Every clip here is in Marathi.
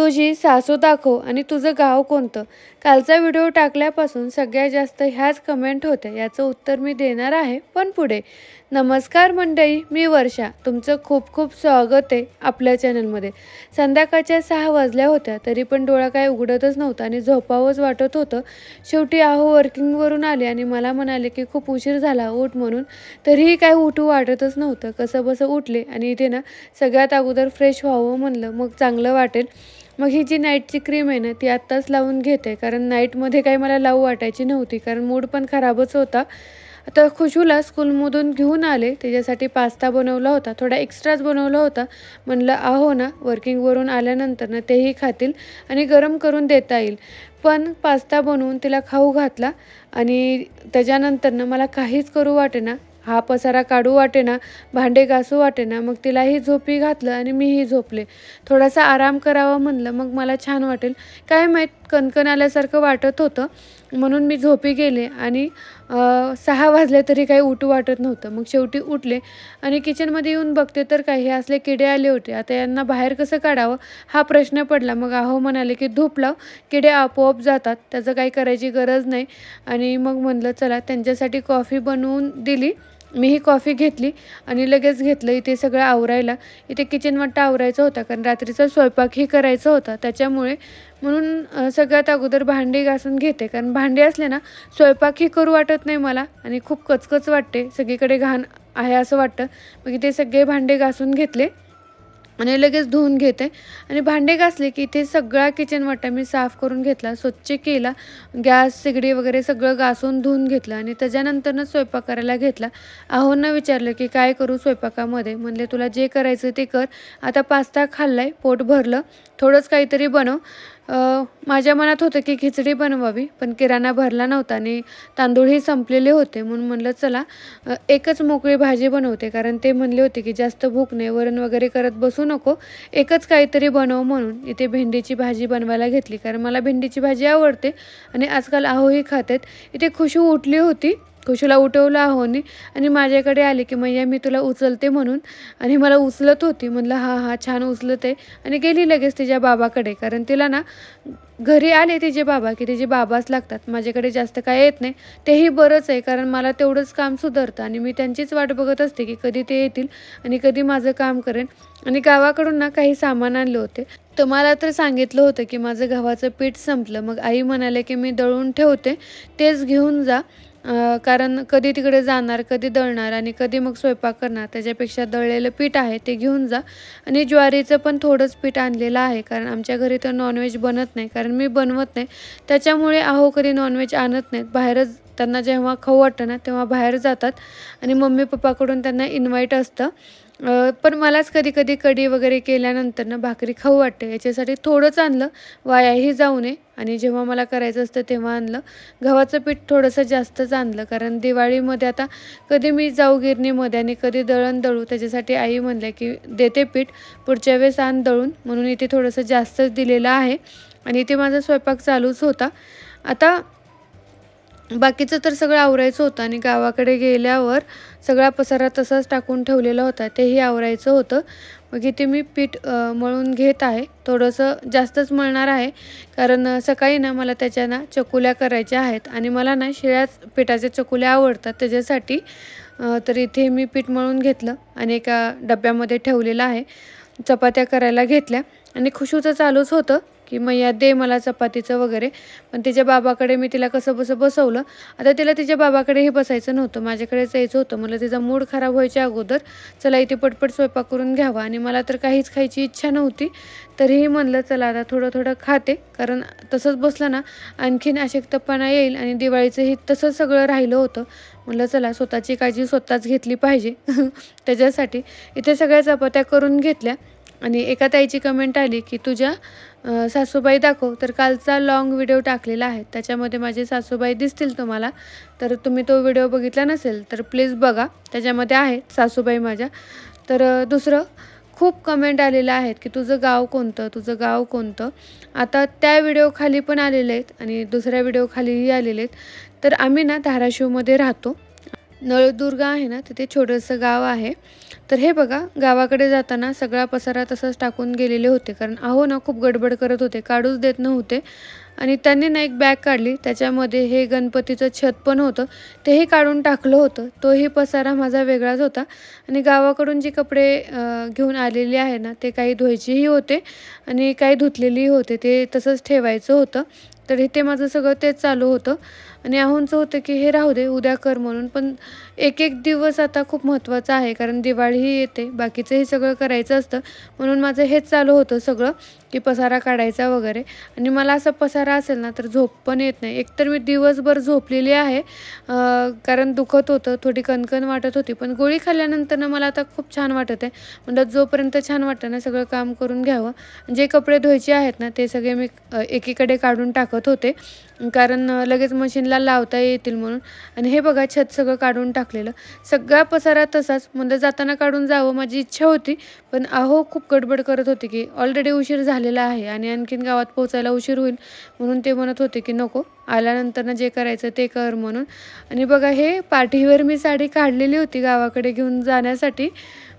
तुझी सासू दाखव आणि तुझं गाव कोणतं? कालचा व्हिडिओ टाकल्यापासून सगळ्यात जास्त ह्याच कमेंट होत्या. याचं उत्तर मी देणार आहे पण पुढे. नमस्कार मंडळी मी वर्षा. तुमचं खूप खूप स्वागत आहे आपल्या चॅनलमध्ये संध्याकाळच्या सहा वाजल्या होत्या तरी पण डोळा काय उघडतच नव्हता आणि झोपावंच वाटत होतं. शेवटी आहो वर्किंगवरून आले आणि मला म्हणाले की खूप उशीर झाला उठ म्हणून. तरीही काय उठू वाटतच नव्हतं. कसं बसं उठले आणि इथे ना सगळ्यात अगोदर फ्रेश व्हावं म्हणलं मग चांगलं वाटेल. मग ही जी नाईटची क्रीम आहे ना ती आत्ताच लावून घेते. कारण नाईटमध्ये काही मला लावू वाटायची नव्हती. कारण मूड पण खराबच होता. तर खुशूला स्कूलमधून घेऊन आले. त्याच्यासाठी पास्ता बनवला होता. थोडा एक्स्ट्राच बनवला होता. म्हणलं आहो ना वर्किंगवरून आल्यानंतर ना तेही खातील आणि गरम करून देता येईल. पण पास्ता बनवून तिला खाऊ घातला. आणि त्याच्यानंतर ना मला काहीच करू वाटेना. हा पसारा काढू वाटेना भांडे घासू वाटेना मग तिलाही झोपी घातलं आणि मीही झोपले. थोडासा आराम करावा म्हणलं मग मला छान वाटेल. काय माहीत कणकण आल्यासारखं वाटत होतं. म्हणून मी झोपी गेले आणि सहा वाजले तरी काही उठू वाटत नव्हतं. मग शेवटी उठले आणि किचनमध्ये येऊन बघते तर काही हे असले किडे आले होते. आता यांना बाहेर कसं काढावं हा प्रश्न पडला. मग आहो म्हणाले की धूप लाव. किडे आपोआप जातात. त्याचं काही करायची गरज नाही. आणि मग म्हणलं चला त्यांच्यासाठी कॉफी बनवून दिली. मी ही कॉफी घेतली आणि लगेच घेतलं. इथे सगळं आवरायला. इथे किचन वाटतं आवरायचं होता कारण रात्रीचा स्वयंपाकही करायचा होता. त्याच्यामुळे म्हणून सगळ्यात अगोदर भांडी घासून घेते. कारण भांडी असले ना स्वयंपाकही करू वाटत नाही मला आणि खूप कचकच वाटते. सगळीकडे घाण आहे असं वाटतं. मग इथे सगळे भांडे घासून घेतले. आणि लगेच धुवून घेते. आणि भांडे घासले की ते सगळा किचन वाटा मी साफ करून घेतला स्वच्छ केला गॅस सिगडी वगैरे सगळं घासून धुवून घेतलं आणि त्याच्यानंतरनं स्वयंपाक करायला घेतला. आहोंना विचारलं की काय करू स्वयंपाकामध्ये? म्हणले तुला जे करायचं ते कर. आता पास्ता खाल्लाय पोट भरलं. थोडंच काहीतरी बनव. माझ्या मनात होतं की खिचडी बनवावी पण किराणा भरला नव्हता आणि तांदूळही संपलेले होते. म्हणून म्हणलं चला एकच मोकळी भाजी बनवते. कारण ते म्हणले होते की जास्त भूक नाही वरण वगैरे करत बसू नको. एकच काहीतरी बनव म्हणून. इथे भेंडीची भाजी बनवायला घेतली कारण मला भेंडीची भाजी आवडते आणि आजकाल आहोही खातात. इथे खुशी उठली होती. खुशूला उठवलं आहोनी आणि माझ्याकडे आली की मैया मी तुला उचलते म्हणून. आणि मला उचलत होती म्हणलं हा हा छान उचलत आहे. आणि गेली लगेच तिच्या बाबाकडे कारण तिला ना घरी आले तिचे बाबा की तिचे बाबाच लागतात. माझ्याकडे जास्त काय येत नाही. तेही बरंच आहे कारण मला तेवढंच काम सुधारतं. आणि मी त्यांचीच वाट बघत असते की कधी ते येतील आणि कधी माझं काम करेन. आणि गावाकडून ना काही सामान आणले होते. तर मला तर सांगितलं होतं की माझं गव्हाचं पीठ संपलं. मग आई म्हणाले की मी दळून ठेवते तेच घेऊन जा. कारण कधी तिकडे जाणार कधी दळणार आणि कधी मग स्वयंपाक करणार त्याच्यापेक्षा दळलेलं पीठ आहे ते घेऊन जा. आणि ज्वारीचं पण थोडंच पीठ आणलेलं आहे कारण आमच्या घरी तर नॉनव्हेज बनत नाही कारण मी बनवत नाही. त्याच्यामुळे अहो कधी नॉनव्हेज आणत नाहीत. बाहेरच त्यांना जेव्हा खाऊ वाटतं ना तेव्हा बाहेर जातात. आणि मम्मी पप्पाकडून त्यांना इन्व्हाइट असतं. पण मलाच कधी कधी कढी वगैरे केल्यानंतर ना भाकरी खाऊ वाटते. याच्यासाठी थोडंच आणलं. वायाही जाऊ नये. आणि जेव्हा मला करायचं असतं तेव्हा आणलं. गव्हाचं पीठ थोडंसं जास्तच आणलं. कारण दिवाळीमध्ये आता कधी मी जाऊ गिरणीमध्ये आणि कधी दळण दळू त्याच्यासाठी आई म्हणल्या की देते पीठ. पुढच्या वेळेस आण दळून. म्हणून इथे थोडंसं जास्तच दिलेलं आहे. आणि इथे माझा स्वयंपाक चालूच होता. आता बाकीचं तर सगळं आवरायचं होतं आणि गावाकडे गेल्यावर सगळा पसारा तसाच टाकून ठेवलेला होता तेही आवरायचं होतं. मग इथे मी पीठ मळून घेत आहे. थोडंसं जास्तच मळणार आहे कारण सकाळी ना मला त्याच्या ना चकुल्या करायच्या आहेत आणि मला ना शिळ्याच पिठाच्या चकुल्या आवडतात. त्याच्यासाठी तर इथे मी पीठ मळून घेतलं आणि एका डब्यामध्ये ठेवलेलं आहे. चपात्या करायला घेतल्या आणि खुशूचं चालूच होतं. की मैया दे मला चपातीचं वगैरे. पण तिच्या बाबाकडे मी तिला कसं बसं बसवलं. आता तिला तिच्या बाबाकडेही बसायचं नव्हतं. माझ्याकडेच यायचं होतं. मला तिचा मूड खराब व्हायच्या अगोदर चला इथे पटपट स्वयंपाक करून घ्यावा. आणि मला तर काहीच खायची इच्छा नव्हती. तरीही म्हणलं चला आता थोडं थोडं खाते. कारण तसंच बसलं ना आणखीन अशक्तपणा येईल आणि दिवाळीचंही तसंच सगळं राहिलं होतं. म्हणलं चला स्वतःची काळजी स्वतःच घेतली पाहिजे. त्याच्यासाठी इथे सगळ्या चपात्या करून घेतल्या. आणि एका ताईची कमेंट आली की तुझ्या सासूबाई दाखव. तर कालचा लॉंग व्हिडिओ टाकलेला आहे. त्याच्यामध्ये माझे सासूबाई दिसतील तुम्हाला. तर तुम्ही तो व्हिडिओ बघितला नसेल तर प्लीज बघा. त्याच्यामध्ये आहेत सासूबाई माझ्या. तर दुसरं खूप कमेंट आलेल्या आहेत की तुझं गाव कोणतं? तुझं गाव कोणतं? आता त्या व्हिडिओ खाली पण आलेले आहेत आणि दुसऱ्या व्हिडिओ खालीही आलेले आहेत. तर आम्ही ना धाराशिवमध्ये राहतो. नळदुर्ग आहे ना तिथे छोटंसं गाव आहे. तर हे बघा गावाकडे जाताना सगळा पसारा तसंच टाकून गेलेले होते. कारण आहो ना खूप गडबड करत होते काढूच देत नव्हते. आणि त्यांनी ना एक बॅग काढली त्याच्यामध्ये हे गणपतीचं छत पण होतं. तेही काढून टाकलं होतं. तोही पसारा माझा वेगळाच होता. आणि गावाकडून जे कपडे घेऊन आलेले आहे ना ते काही धुवायचेही होते. आणि काही धुतलेलेही होते ते तसंच ठेवायचं होतं. तर इथे माझं सगळं तेच चालू होतं. आणि आहूंचं होतं की हे राहू दे उद्या कर म्हणून. पण एक एक दिवस आता खूप महत्त्वाचा आहे कारण दिवाळीही येते बाकीचंही सगळं करायचं असतं. म्हणून माझं हेच चालू होतं सगळं की पसारा काढायचा वगैरे. आणि मला असं पसारा असेल ना तर झोप पण येत नाही. एकतर मी दिवसभर झोपलेली आहे कारण दुखत होतं थोडी कणकण वाटत होती. पण गोळी खाल्ल्यानंतर ना मला आता खूप छान वाटत आहे. म्हणतात जोपर्यंत छान वाटतं ना सगळं काम करून घ्यावं. जे कपडे धुवायचे आहेत ना ते सगळे मी एकीकडे काढून टाकत होते. कारण लगेच मशीनला लावता येतील म्हणून. आणि हे बघा छत सगळं काढून टाकलेलं. सगळा पसारा तसाच. म्हणजे जाताना काढून जावं माझी इच्छा होती. पण अहो खूप गडबड करत होते की ऑलरेडी उशीर झालेला आहे आणि आणखीन गावात पोचायला उशीर होईल म्हणून ते म्हणत होते की नको आल्यानंतर ना जे करायचं ते कर म्हणून. आणि बघा हे पाठीवर मी साडी काढलेली होती गावाकडे घेऊन जाण्यासाठी.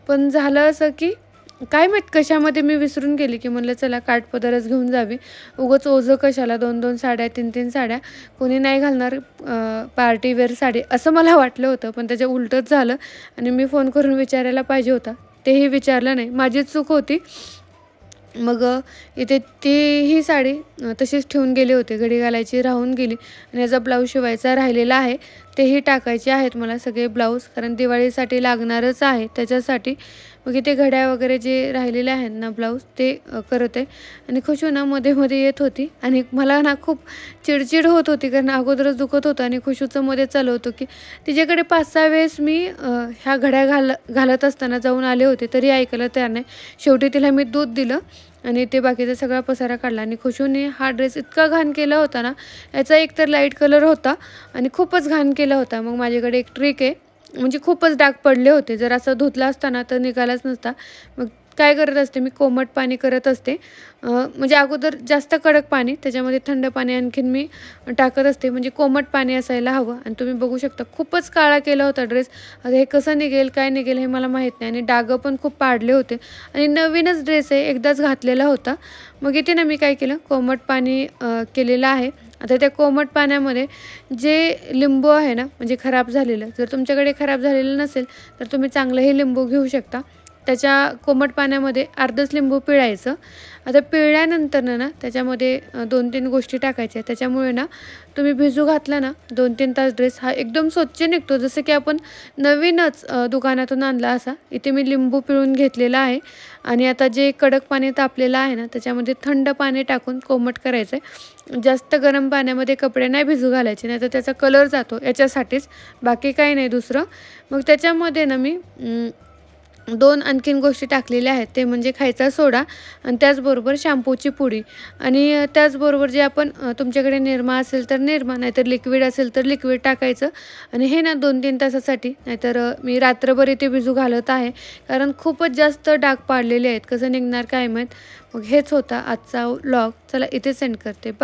पण झालं असं की काय माहीत कशामध्ये मी विसरून गेली की म्हणलं चला काठपदरच घेऊन जावी. उगंच ओझं कशाला? दोन दोन साड्या तीन तीन साड्या. कोणी नाही घालणार पार्टीवेअर साडी. असं मला वाटलं होतं पण त्याच्या उलटंच झालं आणि मी फोन करून विचारायला पाहिजे होता. तेही विचारलं नाही. माझीच चूक होती. मग इथे ती ही साडी तशीच ठेवून गेली होती. घडी घालायची राहून गेली. आणि याचा ब्लाऊज शिवायचा राहिलेला आहे. तेही टाकायचे आहेत मला सगळे ब्लाऊज कारण दिवाळीसाठी लागणारच आहे. त्याच्यासाठी मग इथे घड्या वगैरे जे राहिलेले आहेत ना ब्लाऊज ते करत. आहे आणि खुशू ना मध्ये मध्ये येत होती. आणि मला ना खूप चिडचिड होत होती कारण अगोदरच दुखत होतं आणि खुशूचं मध्ये चालू होतं की तिच्याकडे पाच सहा वेळेस मी ह्या घड्या घाल घालत असताना जाऊन आले होते तरी ऐकायला तयार नाही शेवटी तिला मी दूध दिलं. आणि ते बाकीचा सगळा पसारा काढला आणि खुशूने हा ड्रेस इतका घाण केला होता ना याचा एक तर लाइट कलर होता आणि खूपच घाण केला होता. मग माझ्याकडे एक ट्रिक आहे. म्हणजे खूपच डाग पडले होते. जर असं धुतला असताना तर निघालाच नसता. मग काय करत असते मी कोमट पाणी करत असते. म्हणजे अगोदर जास्त कडक पाणी त्याच्यामध्ये थंड पाणी आणखीन मी टाकत असते. म्हणजे कोमट पाणी असायला हवं. आणि तुम्ही बघू शकता खूपच काळा केला होता ड्रेस. आता हे कसं निघेल काय निघेल हे मला माहीत नाही. आणि डागं पण खूप पाडले होते. आणि नवीनच ड्रेस आहे एकदाच घातलेला होता. मग इथे ना मी काय केलं कोमट पाणी केलेलं आहे. आता त्या कोमट पाण्यामध्ये जे लिंबू आहे ना म्हणजे खराब झालेलं. जर तुमच्याकडे खराब झालेलं नसेल तर तुम्ही चांगलंही लिंबू घेऊ शकता. त्याच्या कोमट पाण्यामध्ये अर्धच लिंबू पिळायचं. आता पिळल्यानंतर ना त्याच्यामध्ये दोन तीन गोष्टी टाकायच्या. त्याच्यामुळे ना तुम्ही भिजू घातला ना दोन तीन तास ड्रेस हा एकदम स्वच्छ निघतो. जसं की आपण नवीनच दुकानातून आणला असा इथे मी लिंबू पिळून घेतलेला आहे. आणि आता जे कडक पाणी तापलेलं आहे ना त्याच्यामध्ये थंड पाणी टाकून कोमट करायचं आहे जास्त गरम पाण्यामध्ये कपडे नाही भिजू घालायचे नाही तर त्याचा कलर जातो. याच्यासाठीच. बाकी काही नाही दुसरं. मग त्याच्यामध्ये ना मी दोन आणखीन गोष्टी टाकलेल्या आहेत. ते म्हणजे खायचा सोडा आणि त्याचबरोबर शॅम्पूची पुडी. आणि त्याचबरोबर जे आपण तुमच्याकडे निरमा असेल तर निरमा नाहीतर लिक्विड असेल तर लिक्विड टाकायचं. आणि हे ना दोन तीन तासासाठी नाहीतर मी रात्रभर इथे भिजू घालत आहे. कारण खूपच जास्त डाग पाडलेले आहेत. कसं निघणार काय माहीत? मग हेच होता आजचा लॉग चला इथे सेंड करते. बा